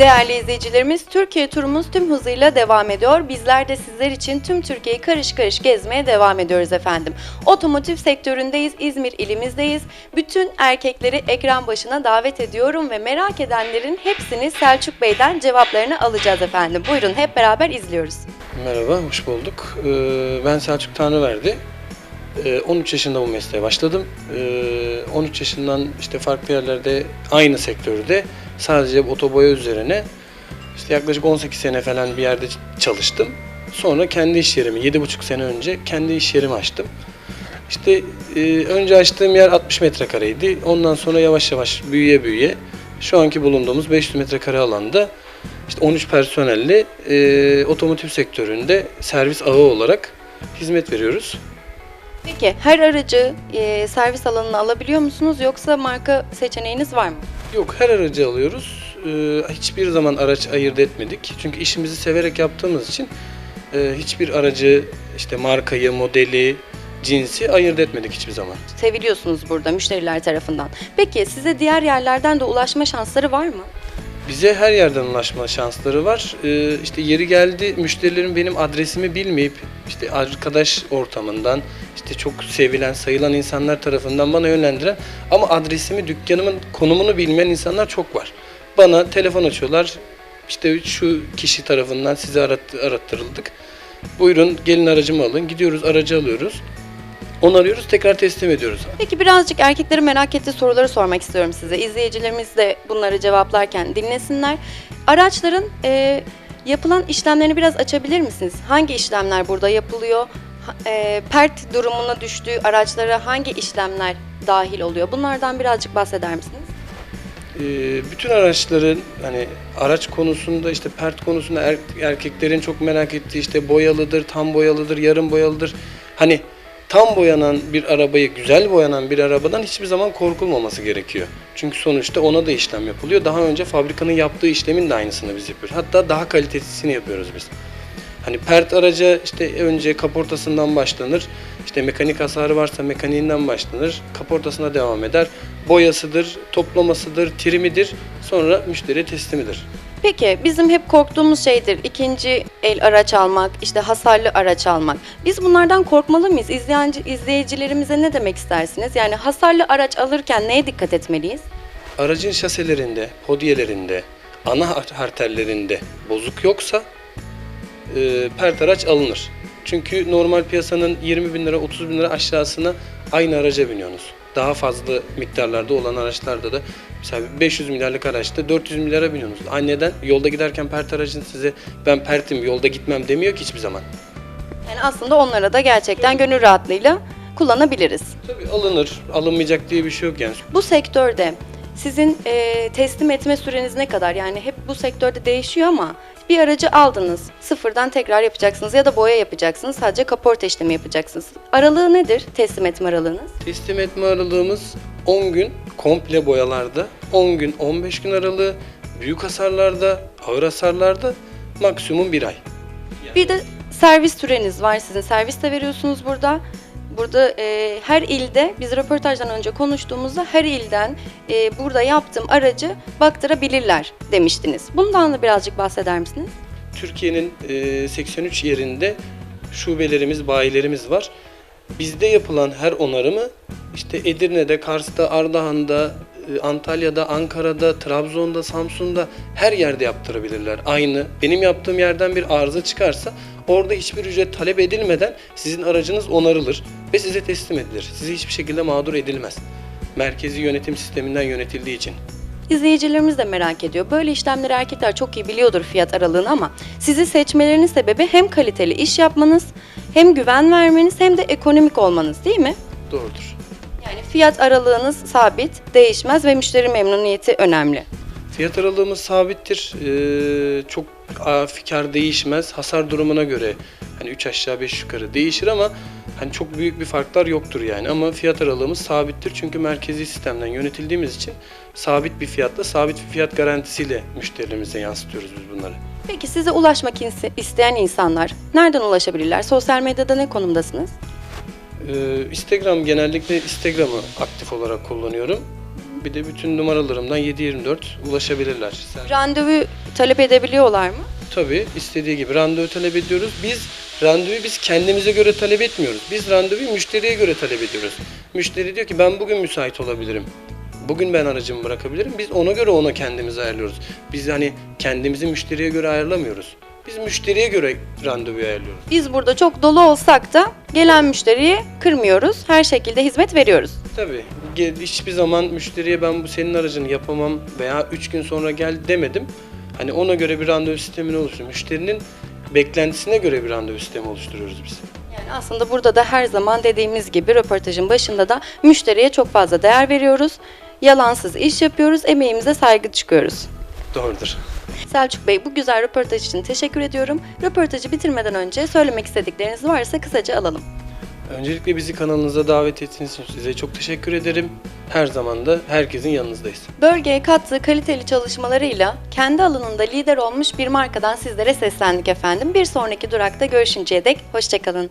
Değerli izleyicilerimiz, Türkiye turumuz tüm hızıyla devam ediyor. Bizler de sizler için tüm Türkiye'yi karış karış gezmeye devam ediyoruz efendim. Otomotiv sektöründeyiz, İzmir ilimizdeyiz. Bütün erkekleri ekran başına davet ediyorum ve merak edenlerin hepsini Selçuk Bey'den cevaplarını alacağız efendim. Buyurun hep beraber izliyoruz. Merhaba, hoş bulduk. Ee, Ben Selçuk Tanrıverdi. Ee, 13 yaşında bu mesleğe başladım. Ee, 13 yaşından işte farklı yerlerde aynı sektörde sadece otoboya üzerine işte yaklaşık 18 sene falan bir yerde çalıştım. Sonra kendi iş yerimi, 7,5 sene önce kendi iş yerimi açtım. İşte e, önce açtığım yer 60 metrekareydi. Ondan sonra yavaş yavaş büyüye büyüye şu anki bulunduğumuz 500 metrekare alanda işte 13 personelle e, otomotiv sektöründe servis ağı olarak hizmet veriyoruz. Peki her aracı e, servis alanına alabiliyor musunuz yoksa marka seçeneğiniz var mı? Yok her aracı alıyoruz. E, hiçbir zaman araç ayırt etmedik. Çünkü işimizi severek yaptığımız için e, hiçbir aracı işte markayı, modeli, cinsi ayırt etmedik hiçbir zaman. Seviliyorsunuz burada müşteriler tarafından. Peki size diğer yerlerden de ulaşma şansları var mı? Bize her yerden ulaşma şansları var. Ee, işte yeri geldi müşterilerin benim adresimi bilmeyip işte arkadaş ortamından işte çok sevilen, sayılan insanlar tarafından bana yönlendiren ama adresimi, dükkanımın konumunu bilmeyen insanlar çok var. Bana telefon açıyorlar. İşte şu kişi tarafından sizi arat, arattırıldık. Buyurun gelin aracımı alın. Gidiyoruz aracı alıyoruz. Onu arıyoruz tekrar teslim ediyoruz. Peki birazcık erkeklerin merak ettiği soruları sormak istiyorum size. İzleyicilerimiz de bunları cevaplarken dinlesinler. Araçların e, yapılan işlemlerini biraz açabilir misiniz? Hangi işlemler burada yapılıyor? Ha- E, pert durumuna düştüğü araçlara hangi işlemler dahil oluyor? Bunlardan birazcık bahseder misiniz? Ee, bütün araçların hani araç konusunda işte pert konusunda er- erkeklerin çok merak ettiği işte boyalıdır, tam boyalıdır, yarım boyalıdır. Hani tam boyanan bir arabayı, güzel boyanan bir arabadan hiçbir zaman korkulmaması gerekiyor. Çünkü sonuçta ona da işlem yapılıyor. Daha önce fabrikanın yaptığı işlemin de aynısını biz yapıyoruz. Hatta daha kalitesini yapıyoruz biz. Hani pert araca işte önce kaportasından başlanır. İşte mekanik hasarı varsa mekaniğinden başlanır. Kaportasına devam eder. Boyasıdır, toplamasıdır, trimidir. Sonra müşteriye teslimidir. Peki bizim hep korktuğumuz şeydir ikinci el araç almak, işte hasarlı araç almak. Biz bunlardan korkmalı mıyız? İzleyenci, izleyicilerimize ne demek istersiniz? Yani hasarlı araç alırken neye dikkat etmeliyiz? Aracın şaselerinde, podyelerinde, ana harterlerinde bozuk yoksa e, pert araç alınır. Çünkü normal piyasanın 20 bin lira, 30 bin lira aşağısına aynı araca biniyorsunuz. Daha fazla miktarlarda olan araçlarda da mesela 500 milyarlık araçta 400 milyara biniyorsunuz. Anneden yolda giderken pert aracın size ben pertim yolda gitmem demiyor ki hiçbir zaman. Yani aslında onlara da gerçekten gönül rahatlığıyla kullanabiliriz. Tabii alınır, alınmayacak diye bir şey yok yani. Bu sektörde sizin e, teslim etme süreniz ne kadar? Yani hep bu sektörde değişiyor ama bir aracı aldınız, sıfırdan tekrar yapacaksınız ya da boya yapacaksınız, sadece kaporta işlemi yapacaksınız. Aralığı nedir teslim etme aralığınız? Teslim etme aralığımız 10 gün komple boyalarda, 10 gün 15 gün aralığı, büyük hasarlarda, ağır hasarlarda maksimum bir ay. Bir de servis süreniz var sizin. Servis de veriyorsunuz burada. Burada e, her ilde, biz röportajdan önce konuştuğumuzda her ilden e, burada yaptığım aracı baktırabilirler demiştiniz. Bundan da birazcık bahseder misiniz? Türkiye'nin e, 83 yerinde şubelerimiz, bayilerimiz var. Bizde yapılan her onarımı işte Edirne'de, Kars'ta, Ardahan'da, Antalya'da, Ankara'da, Trabzon'da, Samsun'da her yerde yaptırabilirler. Aynı. Benim yaptığım yerden bir arıza çıkarsa orada hiçbir ücret talep edilmeden sizin aracınız onarılır ve size teslim edilir. Size hiçbir şekilde mağdur edilmez. Merkezi yönetim sisteminden yönetildiği için. İzleyicilerimiz de merak ediyor. Böyle işlemleri erkekler çok iyi biliyordur fiyat aralığını ama sizi seçmelerinin sebebi hem kaliteli iş yapmanız, hem güven vermeniz hem de ekonomik olmanız değil mi? Doğrudur. Yani fiyat aralığınız sabit, değişmez ve müşteri memnuniyeti önemli. Fiyat aralığımız sabittir. Ee, çok aa, fikar değişmez. Hasar durumuna göre hani 3 aşağı 5 yukarı değişir ama hani çok büyük bir farklar yoktur yani. Ama fiyat aralığımız sabittir. Çünkü merkezi sistemden yönetildiğimiz için sabit bir fiyatla, sabit bir fiyat garantisiyle müşterilerimize yansıtıyoruz biz bunları. Peki size ulaşmak isteyen insanlar nereden ulaşabilirler? Sosyal medyada ne konumdasınız? Ee, Instagram genellikle Instagram'ı aktif olarak kullanıyorum. Bir de bütün numaralarımdan 7-24 ulaşabilirler. Sen- Randevu talep edebiliyorlar mı? Tabii istediği gibi randevu talep ediyoruz. Biz randevuyu biz kendimize göre talep etmiyoruz. Biz randevuyu müşteriye göre talep ediyoruz. Müşteri diyor ki ben bugün müsait olabilirim. Bugün ben aracımı bırakabilirim. Biz ona göre ona kendimizi ayarlıyoruz. Biz hani kendimizi müşteriye göre ayarlamıyoruz. Biz müşteriye göre randevuyu ayarlıyoruz. Biz burada çok dolu olsak da gelen müşteriyi kırmıyoruz. Her şekilde hizmet veriyoruz. Tabii ge- hiçbir zaman müşteriye ben bu senin aracını yapamam veya 3 gün sonra gel demedim. Hani ona göre bir randevu sistemini oluşturuyoruz. Müşterinin beklentisine göre bir randevu sistemi oluşturuyoruz biz. Yani aslında burada da her zaman dediğimiz gibi röportajın başında da müşteriye çok fazla değer veriyoruz. Yalansız iş yapıyoruz, emeğimize saygı çıkıyoruz. Doğrudur. Selçuk Bey bu güzel röportaj için teşekkür ediyorum. Röportajı bitirmeden önce söylemek istedikleriniz varsa kısaca alalım. Öncelikle bizi kanalınıza davet ettiğiniz için size çok teşekkür ederim. Her zaman da herkesin yanınızdayız. Bölgeye kattığı kaliteli çalışmalarıyla kendi alanında lider olmuş bir markadan sizlere seslendik efendim. Bir sonraki durakta görüşünceye dek hoşçakalın.